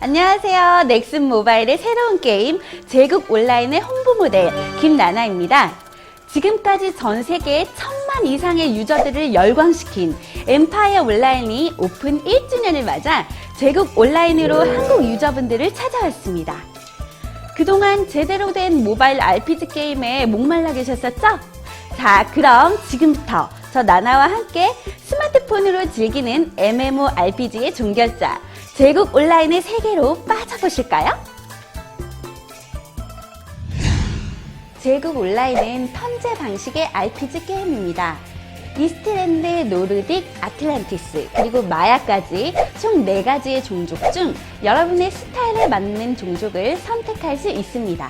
안녕하세요. 넥슨 모바일의 새로운 게임 제국 온라인의 홍보 모델 김나나입니다. 지금까지 전 세계 천만 이상의 유저들을 열광시킨 엠파이어 온라인이 오픈 1주년을 맞아 제국 온라인으로 한국 유저분들을 찾아왔습니다. 그동안 제대로 된 모바일 RPG 게임에 목말라 계셨었죠? 자, 그럼 지금부터 저 나나와 함께 스마트폰으로 즐기는 MMORPG의 종결자, 제국 온라인의 세계로 빠져보실까요? 제국 온라인은 턴제 방식의 RPG 게임입니다. 이스트랜드, 노르딕, 아틀란티스, 그리고 마야까지 총 4가지의 종족 중 여러분의 스타일에 맞는 종족을 선택할 수 있습니다.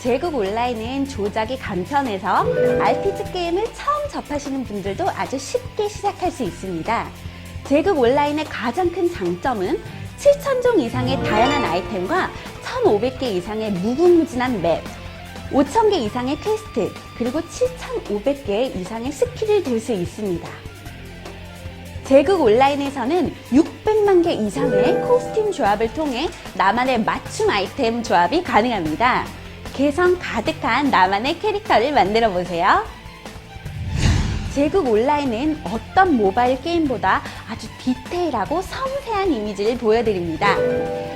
제국 온라인은 조작이 간편해서 RPG 게임을 처음 접하시는 분들도 아주 쉽게 시작할 수 있습니다. 제국 온라인의 가장 큰 장점은 7,000종 이상의 다양한 아이템과 1,500개 이상의 무궁무진한 맵, 5,000개 이상의 퀘스트, 그리고 7,500개 이상의 스킬을 들 수 있습니다. 제국 온라인에서는 600만 개 이상의 코스튬 조합을 통해 나만의 맞춤 아이템 조합이 가능합니다. 개성 가득한 나만의 캐릭터를 만들어 보세요. 제국 온라인은 어떤 모바일 게임보다 아주 디테일하고 섬세한 이미지를 보여드립니다.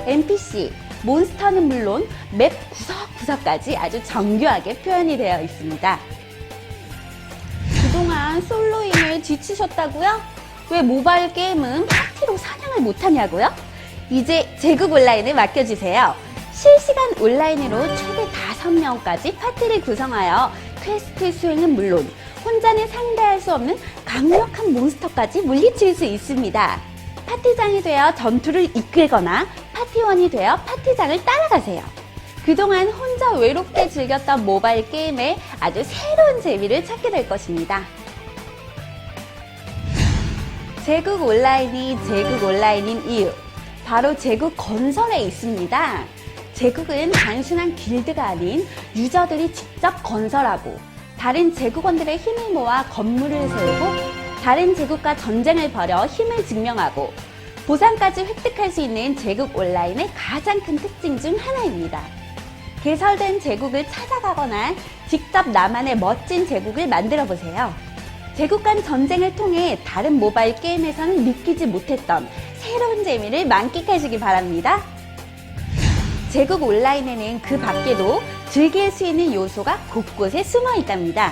NPC, 몬스터는 물론 맵 구석구석까지 아주 정교하게 표현이 되어 있습니다. 그동안 솔로임을 지치셨다고요? 왜 모바일 게임은 파티로 사냥을 못하냐고요? 이제 제국 온라인을 맡겨주세요. 실시간 온라인으로 최대 5명까지 파티를 구성하여 퀘스트 수행은 물론 혼자는 상대할 수 없는 강력한 몬스터까지 물리칠 수 있습니다. 파티장이 되어 전투를 이끌거나 파티원이 되어 파티장을 따라가세요. 그동안 혼자 외롭게 즐겼던 모바일 게임에 아주 새로운 재미를 찾게 될 것입니다. 제국 온라인이 제국 온라인인 이유. 바로 제국 건설에 있습니다. 제국은 단순한 길드가 아닌 유저들이 직접 건설하고 다른 제국원들의 힘을 모아 건물을 세우고 다른 제국과 전쟁을 벌여 힘을 증명하고 보상까지 획득할 수 있는 제국 온라인의 가장 큰 특징 중 하나입니다. 개설된 제국을 찾아가거나 직접 나만의 멋진 제국을 만들어 보세요. 제국 간 전쟁을 통해 다른 모바일 게임에서는 느끼지 못했던 새로운 재미를 만끽하시기 바랍니다. 제국 온라인에는 그 밖에도 즐길 수 있는 요소가 곳곳에 숨어 있답니다.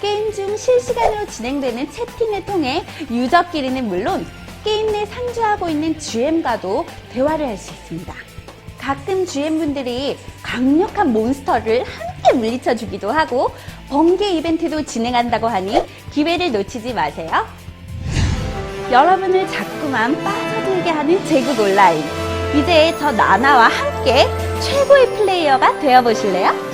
게임 중 실시간으로 진행되는 채팅을 통해 유저끼리는 물론 게임 내 상주하고 있는 GM과도 대화를 할 수 있습니다. 가끔 GM분들이 강력한 몬스터를 함께 물리쳐 주기도 하고 번개 이벤트도 진행한다고 하니 기회를 놓치지 마세요. 여러분을 자꾸만 빠져들게 하는 제국 온라인. 이제 저 나나와 함께 최고의 플레이어가 되어보실래요?